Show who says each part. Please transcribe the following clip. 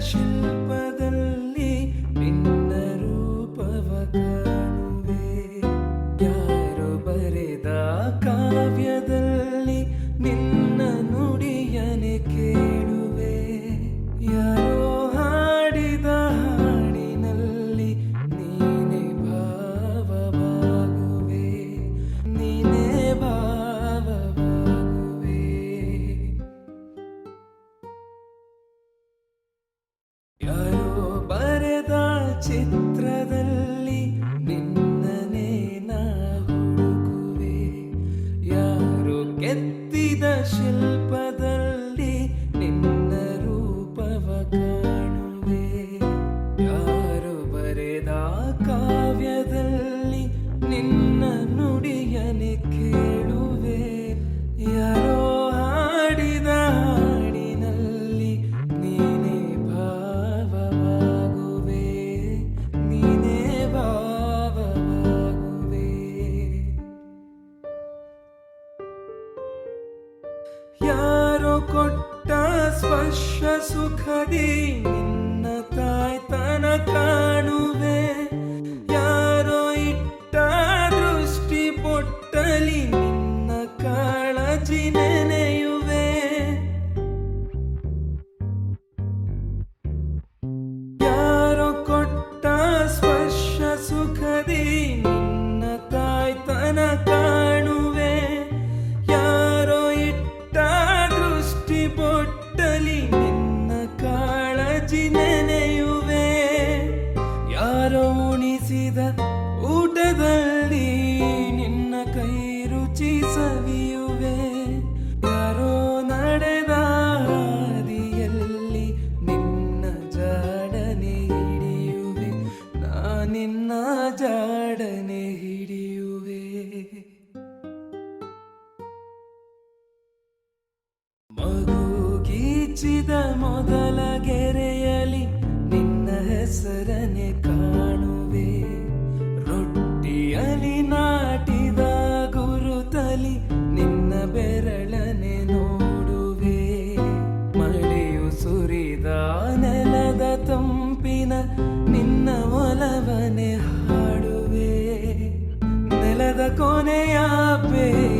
Speaker 1: ശില്പതല്ല ಶಿಲ್ಪದಲ್ಲಿ ನಿನ್ನ ರೂಪವ ಕಾಣುವೆ. ಯಾರು ಕಾವ್ಯದಲ್ಲಿ ನಿನ್ನ ಯಾರೋ ಕೊಟ್ಟ ಸ್ಪರ್ಶ ಸುಖದಿ ನಿನ್ನ ತಾಯ್ತನ ಕಾಣುವೆ. ಯಾರೋ ಇಟ್ಟ ದೃಷ್ಟಿ ಪೊಟ್ಟಲಿ ನಿನ್ನ ಕಾಳಜಿ ಕಾಳಜಿ ನೆನೆಯುವೆ. ಯಾರೋ ಉಣಿಸಿದ ಊಟದಲ್ಲಿ ನಿನ್ನ ಕೈ ರುಚಿ ಸವಿಯುವೆ. ಯಾರೋ ನಡೆದ ಹಾದಿಯಲ್ಲಿ ನಿನ್ನ ಜಾಡನೆ ಹಿಡಿಯುವೆ. ನಾ ನಿನ್ನ ಜಾಡನೆ ಹಿಡಿಯುವೆ. ಮಗು ಗೀಚಿದ ಮೊದಲ ಗೆರೆಯಲಿ ನಿನ್ನ ಹೆಸರನೆ ಕಾಣುವೆ. ರೊಟ್ಟಿಯಲಿ ನಾಟಿದ ಗುರುತಲಿ ನಿನ್ನ ಬೆರಳನೆ ನೋಡುವೆ. ಮಳೆಯು ಸುರಿದ ನೆಲದ ತಂಪಿನ ನಿನ್ನ ಒಲವನೆ ಹಾಡುವೆ. ನೆಲದ ಕೊನೆಯ ಬೇ